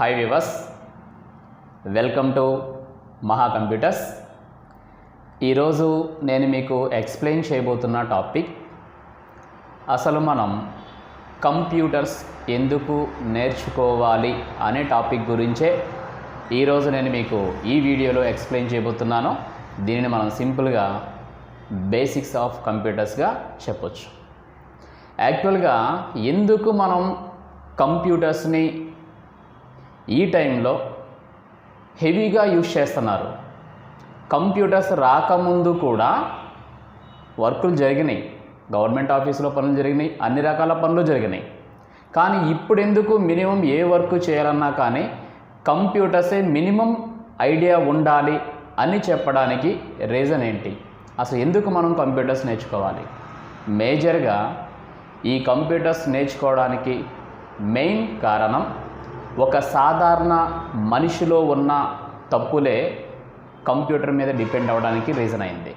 Hi వివస్ welcome to Maha computers ఈరోజు నేను మీకు ఎక్స్ప్లెయిన్ చేయబోతున్న టాపిక్ అసలు మనం కంప్యూటర్స్ ఎందుకు నేర్చుకోవాలి అనే టాపిక్ గురించే ఈరోజు నేను మీకు ఈ వీడియోలో ఎక్స్ప్లెయిన్ చేయబోతున్నాను. దీనిని మనం సింపుల్గా బేసిక్స్ ఆఫ్ కంప్యూటర్స్గా చెప్పొచ్చు. యాక్చువల్గా ఎందుకు మనం కంప్యూటర్స్ని ఈ టైంలో హెవీగా యూజ్ చేస్తున్నారు. కంప్యూటర్స్ రాకముందు కూడా వర్కులు జరిగినాయి. గవర్నమెంట్ ఆఫీసులో పనులు జరిగినాయి. అన్ని రకాల పనులు జరిగినాయి. కానీ ఇప్పుడు ఎందుకు మినిమం ఏ వర్క్ చేయాలన్నా కానీ కంప్యూటర్సే మినిమం ఐడియా ఉండాలి అని చెప్పడానికి రీజన్ ఏంటి? అసలు ఎందుకు మనం కంప్యూటర్స్ నేర్చుకోవాలి? మేజర్గా ఈ కంప్యూటర్స్ నేర్చుకోవడానికి మెయిన్ కారణం ఒక సాధారణ మనిషిలో ఉన్న తప్పులే కంప్యూటర్ మీద డిపెండ్ అవ్వడానికి రీజన్ అయింది.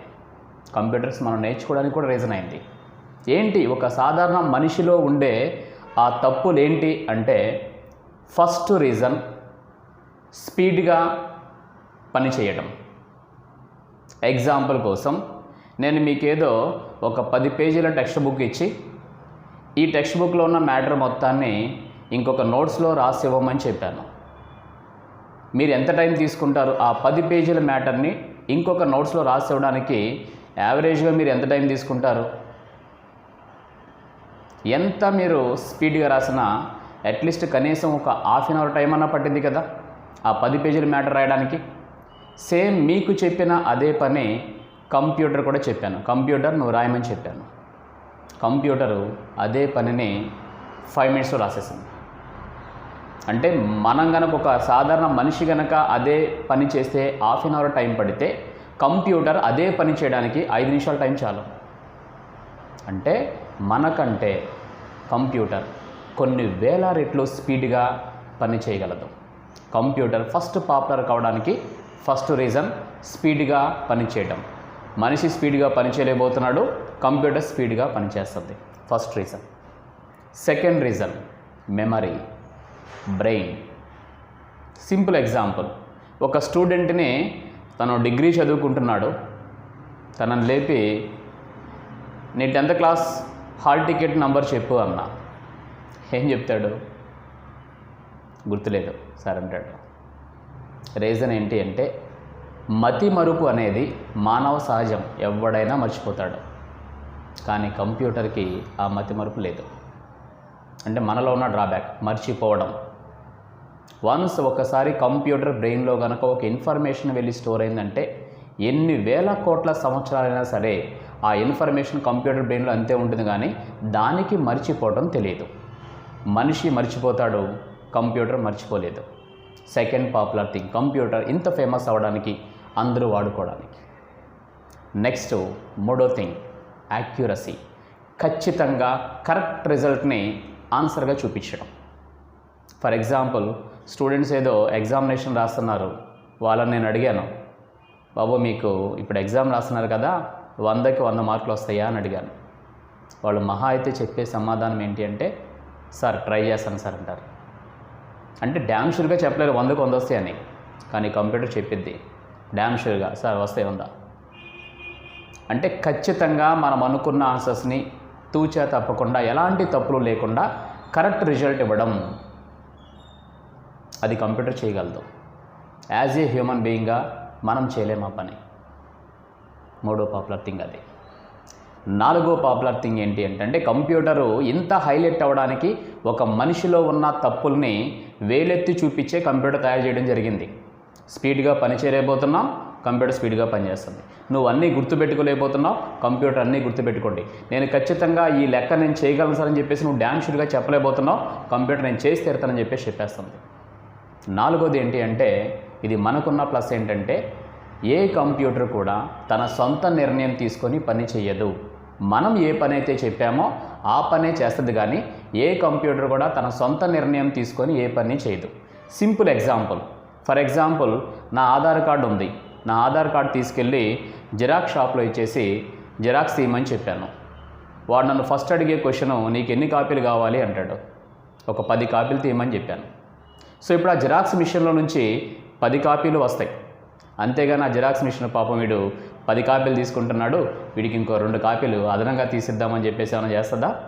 కంప్యూటర్స్ మనం నేర్చుకోవడానికి కూడా రీజన్ అయింది. ఏంటి? ఒక సాధారణ మనిషిలో ఉండే ఆ తప్పులు ఏంటి అంటే ఫస్ట్ రీజన్ స్పీడ్గా పనిచేయడం ఎగ్జాంపుల్ కోసం నేను మీకేదో ఒక పది పేజీల టెక్స్ట్ బుక్ ఇచ్చి ఈ టెక్స్ట్ బుక్లో ఉన్న మ్యాటర్ మొత్తాన్ని ఇంకొక నోట్స్లో రాసి ఇవ్వమని చెప్పాను. మీరు ఎంత టైం తీసుకుంటారు ఆ పది పేజీల మ్యాటర్ని ఇంకొక నోట్స్లో రాసి ఇవ్వడానికి యావరేజ్గా మీరు ఎంత టైం తీసుకుంటారు? ఎంత మీరు స్పీడ్గా రాసినా అట్లీస్ట్ కనీసం ఒక హాఫ్ అన్ అవర్ టైం అన్నా పట్టింది కదా ఆ పది పేజీల మ్యాటర్ రాయడానికి. సేమ్ మీకు చెప్పిన అదే పని కంప్యూటర్ కూడా చెప్పాను. కంప్యూటర్ నువ్వు రాయమని చెప్పాను. కంప్యూటరు అదే పనిని ఫైవ్ మినిట్స్లో రాసేసింది. అంటే మనం గనక ఒక సాధారణ మనిషి గనక అదే పని చేస్తే హాఫ్ అన్ అవర్ టైం పడితే కంప్యూటర్ అదే పని చేయడానికి ఐదు నిమిషాల టైం చాలు. అంటే మనకంటే కంప్యూటర్ కొన్ని వేల రెట్లు స్పీడ్గా పని చేయగలదు. కంప్యూటర్ ఫస్ట్ పాపులర్ కావడానికి ఫస్ట్ రీజన్ స్పీడ్గా పనిచేయడం మనిషి స్పీడ్గా పనిచేయలేకపోతున్నాడు కంప్యూటర్ స్పీడ్గా పనిచేస్తుంది first reason. Second reason memory. Brain. Simple example. ఒక స్టూడెంట్ని తను డిగ్రీ చదువుకుంటున్నాడు. తనని లేపి నీ tenth class hall ticket number చెప్పు అన్నా. ఏం చెప్తాడు? గుర్తులేదు. సార్ అంటాడు. రీజన్ ఏంటి అంటే మతి మరుపు అనేది మానవ సహజం. ఎవడైనా మర్చిపోతాడు. కానీ కంప్యూటర్కి ఆ మతి మరుపు లేదు. అంటే మనలో ఉన్న డ్రాబ్యాక్ మర్చిపోవడం. వన్స్ ఒకసారి కంప్యూటర్ బ్రెయిన్లో కనుక ఒక ఇన్ఫర్మేషన్ వెళ్ళి స్టోర్ అయిందంటే ఎన్ని వేల కోట్ల సంవత్సరాలైనా సరే ఆ ఇన్ఫర్మేషన్ కంప్యూటర్ బ్రెయిన్లో అంతే ఉంటుంది కానీ దానికి మర్చిపోవడం తెలియదు. మనిషి మర్చిపోతాడు కంప్యూటర్ మర్చిపోలేదు. సెకండ్ పాపులర్ థింగ్ కంప్యూటర్ ఇంత ఫేమస్ అవ్వడానికి అందరూ వాడుకోవడానికి. నెక్స్ట్ మూడో థింగ్ యాక్యురసీ ఖచ్చితంగా కరెక్ట్ రిజల్ట్ని ఆన్సర్గా చూపించడం. ఫర్ ఎగ్జాంపుల్ స్టూడెంట్స్ ఏదో ఎగ్జామినేషన్ రాస్తున్నారు. వాళ్ళని నేను అడిగాను బాబు మీకు ఇప్పుడు ఎగ్జామ్ రాస్తున్నారు కదా వందకి వంద మార్కులు వస్తాయా? అని అడిగాను. వాళ్ళు మహా అయితే చెప్పే సమాధానం ఏంటి అంటే సార్ ట్రై చేస్తాను సార్ అంటారు. అంటే డ్యామ్ షూర్గా చెప్పలేరు వందకు వంద వస్తాయని. కానీ కంప్యూటర్ చెప్పిద్ది డ్యామ్ షూర్గా సార్ వస్తాయి ఉందా అంటే ఖచ్చితంగా మనం అనుకున్న ఆన్సర్స్ని తూచా తప్పకుండా ఎలాంటి తప్పులు లేకుండా కరెక్ట్ రిజల్ట్ ఇవ్వడం అది కంప్యూటర్ చేయగలదు. యాజ్ ఏ హ్యూమన్ బీయింగ్గా మనం చేయలేము ఆ పని. మూడో పాపులర్ థింగ్ అది. నాలుగో పాపులర్ థింగ్ ఏంటి అంటే కంప్యూటరు ఇంత హైలైట్ అవ్వడానికి ఒక మనిషిలో ఉన్న తప్పుల్ని వేలెత్తి చూపించే కంప్యూటర్ తయారు చేయడం జరిగింది. స్పీడ్గా పని చేయలేకపోతున్నాం కంప్యూటర్ స్పీడ్గా పనిచేస్తుంది నువ్వు అన్నీ గుర్తుపెట్టుకోలేకపోతున్నావు కంప్యూటర్ అన్నీ గుర్తుపెట్టుకోండి. నేను ఖచ్చితంగా ఈ లెక్క నేను చేయగలను సార్ అని చెప్పేసి నువ్వు డ్యాన్స్ షూర్గా చెప్పలేకపోతున్నావు కంప్యూటర్ నేను చేసి తీరుతానని చెప్పేసి చెప్పేస్తుంది. నాలుగోది ఏంటి అంటే ఇది మనకున్న ప్లస్ ఏంటంటే ఏ కంప్యూటర్ కూడా తన సొంత నిర్ణయం తీసుకొని పని చేయదు మనం ఏ పని అయితే చెప్పామో ఆ పనే చేస్తుంది కానీ ఏ కంప్యూటర్ కూడా తన సొంత నిర్ణయం తీసుకొని ఏ పని చేయదు సింపుల్ ఎగ్జాంపుల్. ఫర్ ఎగ్జాంపుల్ నా ఆధార్ కార్డు ఉంది. నా ఆధార్ కార్డు తీసుకెళ్ళి జిరాక్స్ షాప్లో ఇచ్చేసి జిరాక్స్ తీయమని చెప్పాను. వాడు నన్ను ఫస్ట్ అడిగే క్వశ్చను నీకు ఎన్ని కాపీలు కావాలి? అంటాడు. ఒక పది కాపీలు తీయమని చెప్పాను. సో ఇప్పుడు ఆ జిరాక్స్ మిషన్లో నుంచి పది కాపీలు వస్తాయి. అంతేగాని ఆ జిరాక్స్ మిషన్ పాపం వీడు పది కాపీలు తీసుకుంటున్నాడు. వీడికి ఇంకో రెండు కాపీలు అదనంగా తీసిద్దామని చెప్పేసి ఏమైనా చేస్తుందా?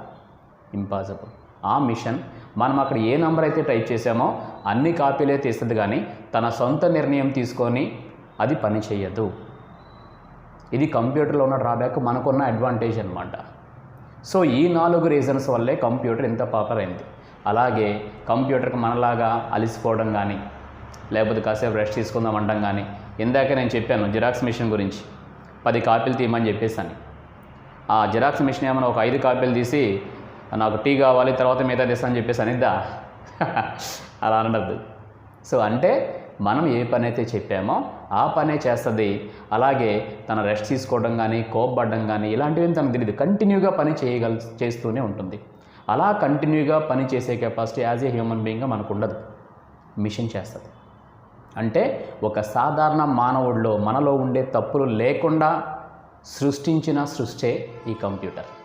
ఇంపాసిబుల్. ఆ మిషన్ మనం అక్కడ ఏ నంబర్ అయితే టైప్ చేసామో అన్ని కాపీలే తీస్తుంది కానీ తన సొంత నిర్ణయం తీసుకొని అది పని చేయదు. ఇది కంప్యూటర్లో ఉన్న డ్రాబ్యాక్ మనకున్న అడ్వాంటేజ్ అనమాట సో ఈ నాలుగు రీజన్స్ వల్లే కంప్యూటర్ ఇంత పాపులర్ అయింది. అలాగే కంప్యూటర్కి మనలాగా అలిసిపోవడం కానీ లేకపోతే కాసేపు రెస్ట్ తీసుకుందాం అనడం కానీ ఇందాక నేను చెప్పాను జిరాక్స్ మిషన్ గురించి. పది కాపీలు తీయమని చెప్పేసాను. ఆ జిరాక్స్ మిషన్ ఏమైనా ఒక ఐదు కాపీలు తీసి నాకు టీ కావాలి తర్వాత మిగతా తెస్తా అని చెప్పేసి అనిద్దా? అలా అనడద్దు సో అంటే మనం ఏ పని అయితే చెప్పామో ఆ పనే చేస్తుంది. అలాగే తన రెస్ట్ తీసుకోవడం కానీ కోప్పడడం కానీ ఇలాంటివి తనకు తెలియదు కంటిన్యూగా పని చేయగల చేస్తూనే ఉంటుంది. అలా కంటిన్యూగా పని చేసే కెపాసిటీ యాజ్ ఏ హ్యూమన్ బీయింగ్గా మనకు ఉండదు మిషన్ చేస్తుంది. అంటే ఒక సాధారణ మానవుడిలో మనలో ఉండే తప్పులు లేకుండా సృష్టించిన సృష్టే ఈ కంప్యూటర్.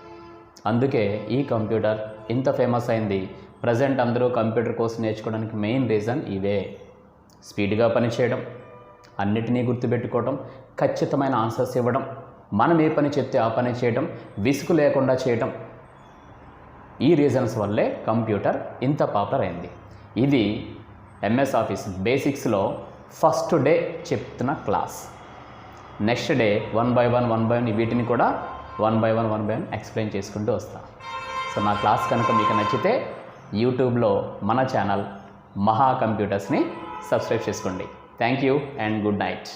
అందుకే ఈ కంప్యూటర్ ఇంత ఫేమస్ అయింది. ప్రజెంట్ అందరూ కంప్యూటర్ కోర్స్ నేర్చుకోవడానికి మెయిన్ రీజన్ ఇదే. స్పీడ్గా పనిచేయడం అన్నిటినీ గుర్తుపెట్టుకోవడం ఖచ్చితమైన ఆన్సర్స్ ఇవ్వడం మనం ఏ పని చెప్తే ఆ పని చేయడం విసుగు లేకుండా చేయడం. ఈ రీజన్స్ వల్లే కంప్యూటర్ ఇంత పాపులర్ అయింది. ఇది ఎంఎస్ ఆఫీస్ బేసిక్స్లో ఫస్ట్ డే చెప్తున్న class. Next day one by one one by one వీటిని కూడా one by one one by one explain చేసుకుంటూ వస్తా. సో నా క్లాస్ కనుక మీకు నచ్చితే యూట్యూబ్లో మన ఛానల్ మహా కంప్యూటర్స్ని సబ్స్క్రైబ్ చేసుకోండి. Thank you and good night.